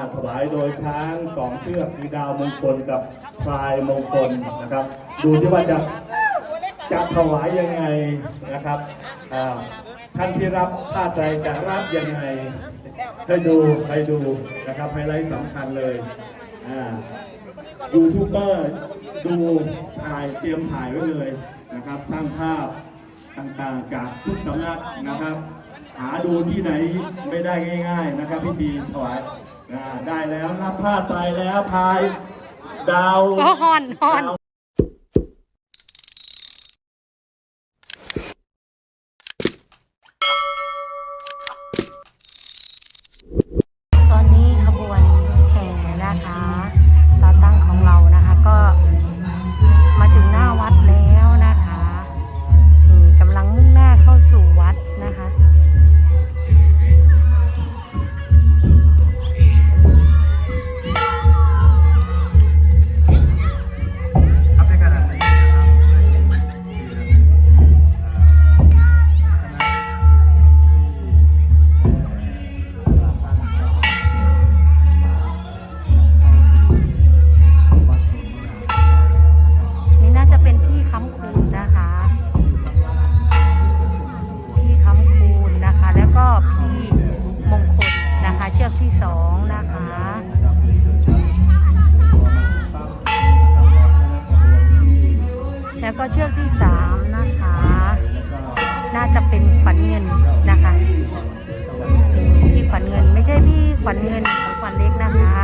าถวายโดยช้างสองเชือกมีดาวมงคลกับพลายมงคลนะครับ ดูที่ว่าจะจะถวายยังไงนะครับท่านที่รับผ้าใจจะรับยังไงให้ดูให้ดูนะครับไฮไลท์สำคัญเลยยูทูบเบอร์ดูถ่ายเตรียมถ่ายไว้เลยนะครับสร้างภาพต่างๆจากทุกสำนักนะครับ หาดูที่ไหนไม่ได้ง่าย ๆ นะครับพิธีถวาย ได้แล้วนะผ้าตายแล้วพาย ดาวก็ฮอนฮอน ดาว ขวัญเงินของขวัญเล็กนะคะ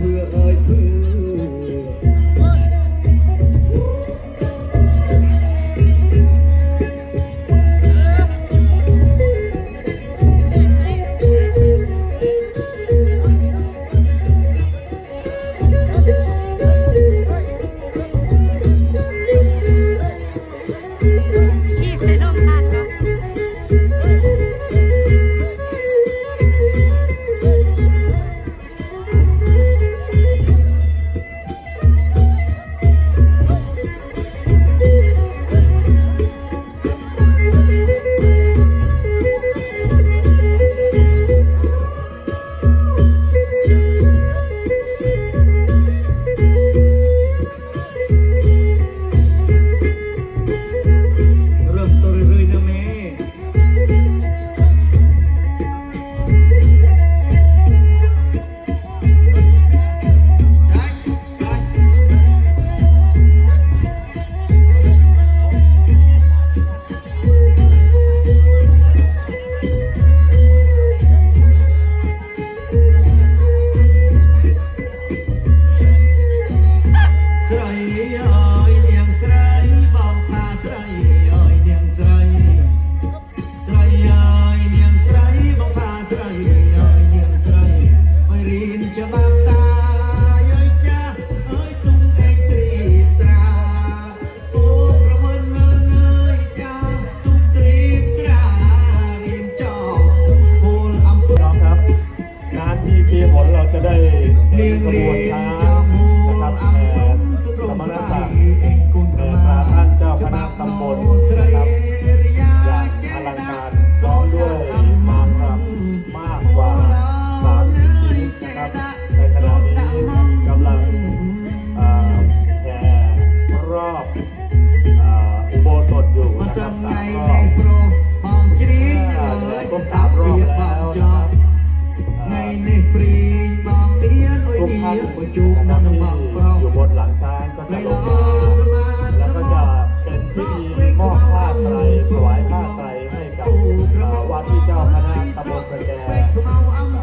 through. ผลเราจะได้กระบวนช้า จูบนะครับที่อยู่บนหลังช้างก็จะลงมาแล้วก็จะเป็นพิธีมอบผ้าไตรถวายผ้าไตรให้กับวัดที่เจ้าคณะตำบลกระแจ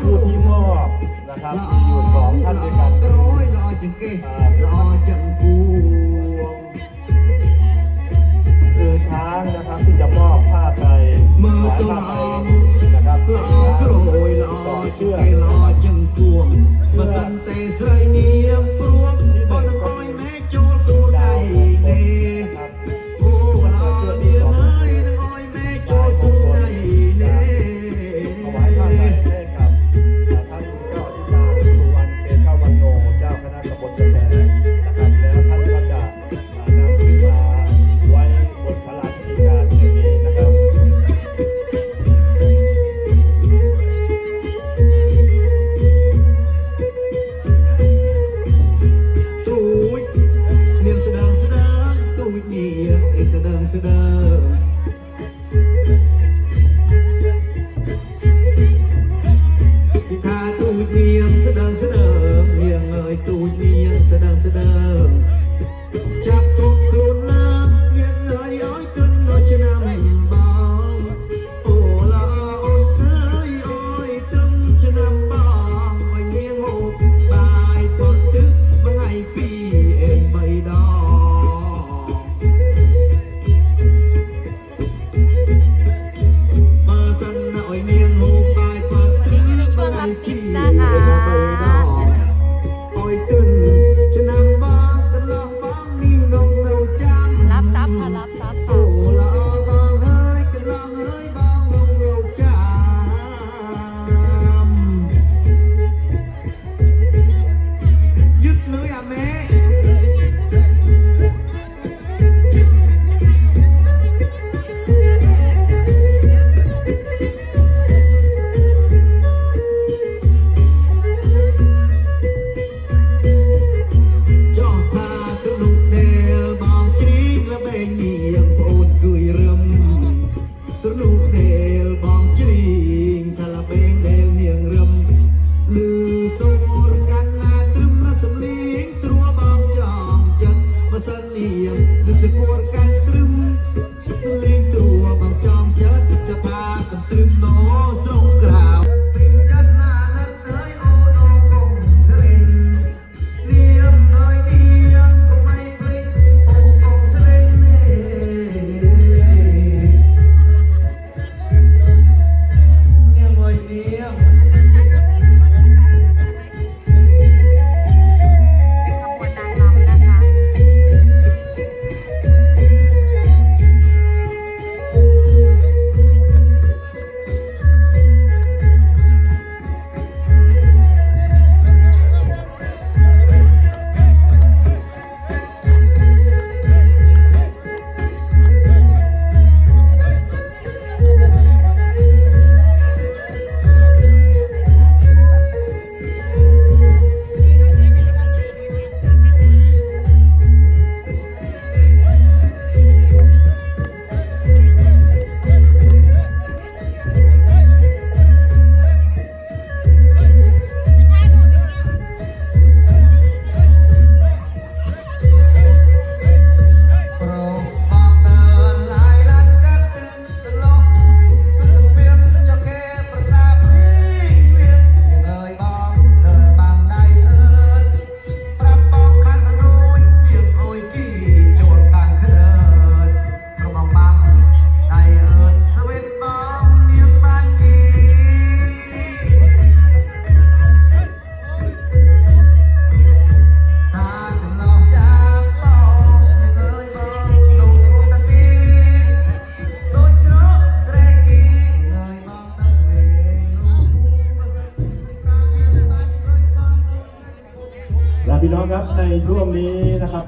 ผู้ที่มอบนะครับมีอยู่สองท่านด้วยกัน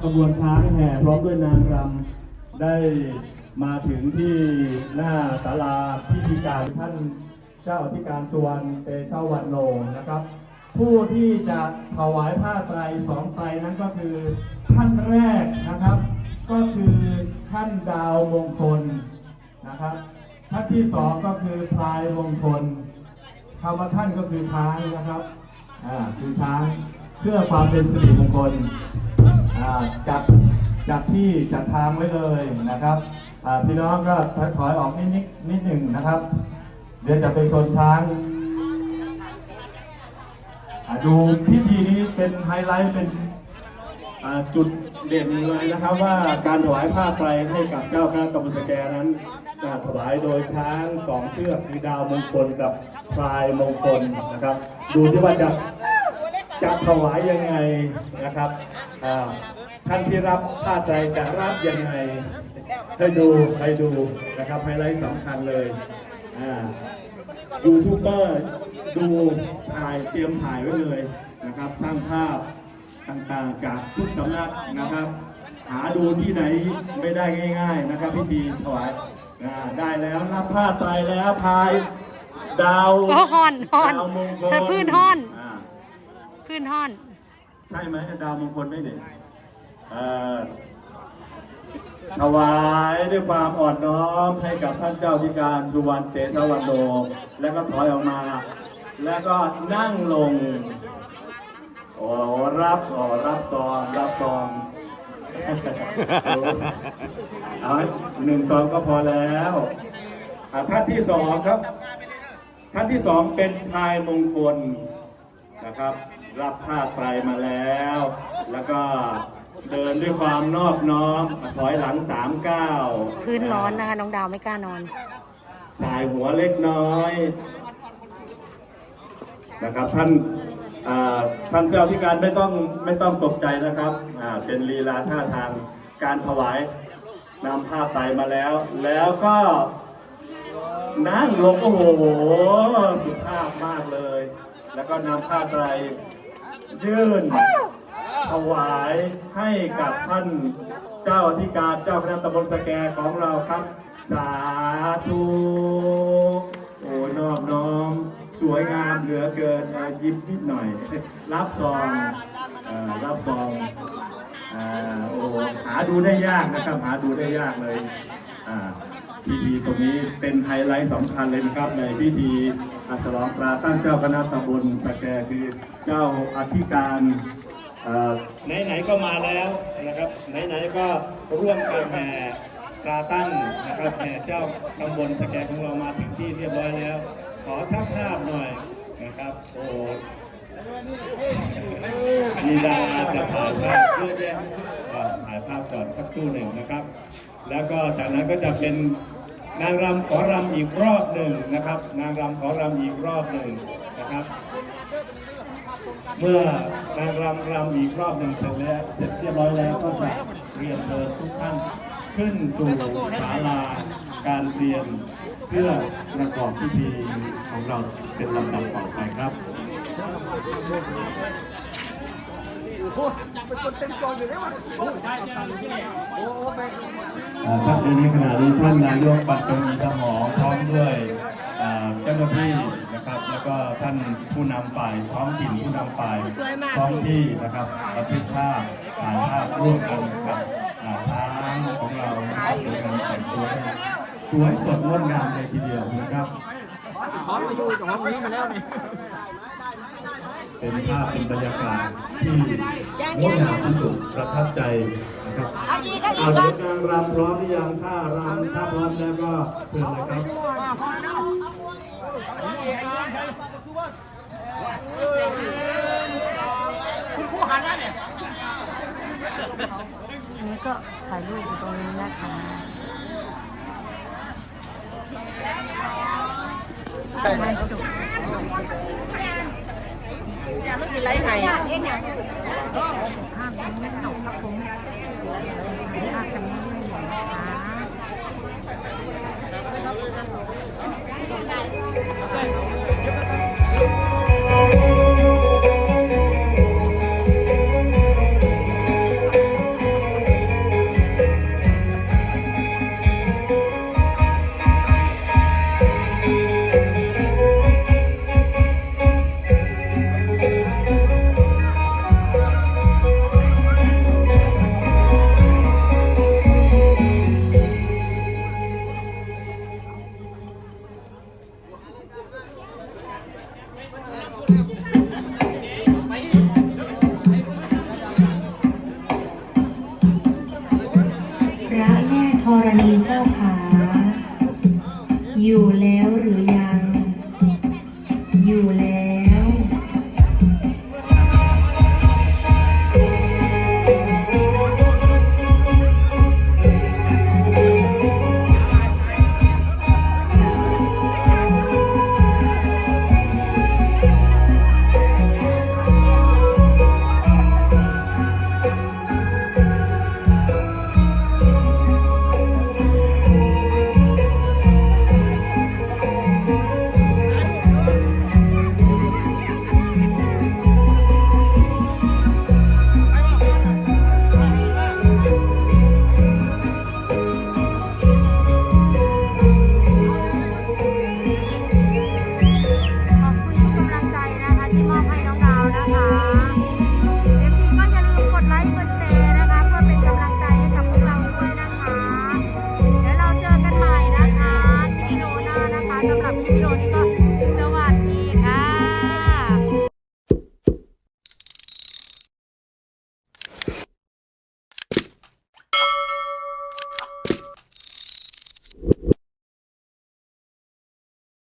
นะครับกระบวนช้างแห่พร้อมด้วยนางรำได้มาถึงที่หน้าศาลาพิธีการท่านเจ้าอธิการสวรรณเตชะวันโนนะครับ ผู้ที่จะถวายผ้าไตรสองไตรนั้นก็คือท่านแรกนะครับ ก็คือท่านดาวมงคลนะครับท่านที่สองก็คือพลายมงคลคำว่าท่านก็คือช้างนะครับอ่าคือช้างเพื่อความเป็นสิริมงคล อ่าจัดจัดที่จัดทางไว้เลยนะครับอ่าพี่น้องก็ถอยออกนิดนิดนิดหนึ่งนะครับ เดี๋ยวจะไปชนช้างอ่าดูพิธีนี้เป็นไฮไลท์เป็นอ่าจุดเด่นเลยนะครับว่าการถวายผ้าไตรให้กับเจ้าคณะตำบลสแกนั้นจะถวายโดยช้างสองเชือกคือดาวมงคลกับพลายมงคลนะครับ ดูที่ว่าจะจะถวายยังไงนะครับ ท่านที่รับผ้าใจจะรับยังไงให้ดูให้ดูนะครับไฮไลท์สำคัญเลยอ่ายูทูบเบอร์ดูถ่ายเตรียมถ่ายไว้เลยนะครับสร้างภาพต่างๆจากทุกสำนักนะครับ หาดูที่ไหนไม่ได้ง่าย ๆนะครับพิธีถวายอ่าได้แล้วรับผ้าไตรแล้วพายดาวโอ้ฮอนฮอนดาวมงคลเธอพื้นฮอนอ่าพื้นห้อน ใช่ไหมดาวมงคลไม่เด็กเอ่อถวายด้วยความอ่อนน้อมให้กับท่านเจ้าธิการสุวรรณเตชะวันโนแล้วก็ถอยออกมา แล้วก็นั่งลงโอ้รับโอ้รับซองรับซองเอาหนึ่งซองก็พอแล้วท่านที่สองครับ ท่านที่สองเป็นชายมงคลนะครับ รับผ้าไตรมาแล้ว แล้วก็เดินด้วยความนอบน้อมถอยหลังสามก้าวพื้นร้อนนะคะน้องดาวไม่กล้านอนสายหัวเล็กน้อยนะครับท่านอ่าท่านเจ้าที่การไม่ต้องไม่ต้องตกใจนะครับอ่าเป็นลีลาท่าทางการถวายนำผ้าไตรมาแล้ว แล้วก็นั่งลงโอ้โหสุภาพมากเลย แล้วก็นำผ้าไตร ยื่นถวายให้กับท่านเจ้าธิการเจ้าคณะตำบลสแกของเราครับ สาธุโอ้ยนอบน้อม สวยงามเหลือเกินยิ้มนิดหน่อย รับซองรับซองอโอ้หาดูได้ยากนะครับ หาดูได้ยากเลยอ่า พิธีตรงนี้เป็นไฮไลท์สำคัญเลยนะครับ ในพิธีอัสลองปลาตั้งเจ้าคณะตำบลสแกคือเจ้าอธิการไหนๆก็มาแล้วนะครับไหนๆก็ร่วมกันแห่ปลาตั้งนะครับแห่เจ้าตำบลสแกของเรามาถึงที่เรียบร้อยแล้ว ขอทักภาพหน่อยนะครับโอ้มีดาจะถ่ายภาพเยอะแยะถ่ายภาพก่อนสักครู่หนึ่งนะครับ แล้วก็จากนั้นก็จะเป็นนางรำขอรำอีกรอบหนึ่งนะครับ นางรำขอรำอีกรอบหนึ่งนะครับ เมื่อนางรำรำอีกรอบหนึ่งเสร็จแล้วเสร็จเรียบร้อยแล้วก็จะเรียนเชิญทุกท่านขึ้นสู่ศาลาการเรียนเพื่อประกอบพิธีของเราเป็นลำดับต่อไปครับอ่าครับในขณะนี้ท่านนายกปัตตานีสมอพร้อมด้วยอ่าเจ้าหน้าที่นะครับ แล้วก็ท่านผู้นำฝ่ายท้องถิ่นผู้นำฝ่ายท้องที่นะครับบันทึกภาพถ่ายภาพร่วมกันกับอ่าช้างของเรานะครับโดยการแต่งตัวให้สวยสดงดงามเลยทีเดียวนะครับขอมาอยู่จากห้องนี้มาแล้วนี่เป็นภาพเป็นบรรยากาศที่งดงามที่สุดประทับใจ นะครับเอาอีกเอาอีเอากเด็ก่อนกนางรำพร้อมหรือยังถ้ารำถ้าพร้อมแล้วก็เชิญเลยครับอันนี้ก็ถ่ายรูปอยู่ตรงนี้นะคะไม่จบไรไห้ภาพยังไม่จ บครับผมภาพยังไม่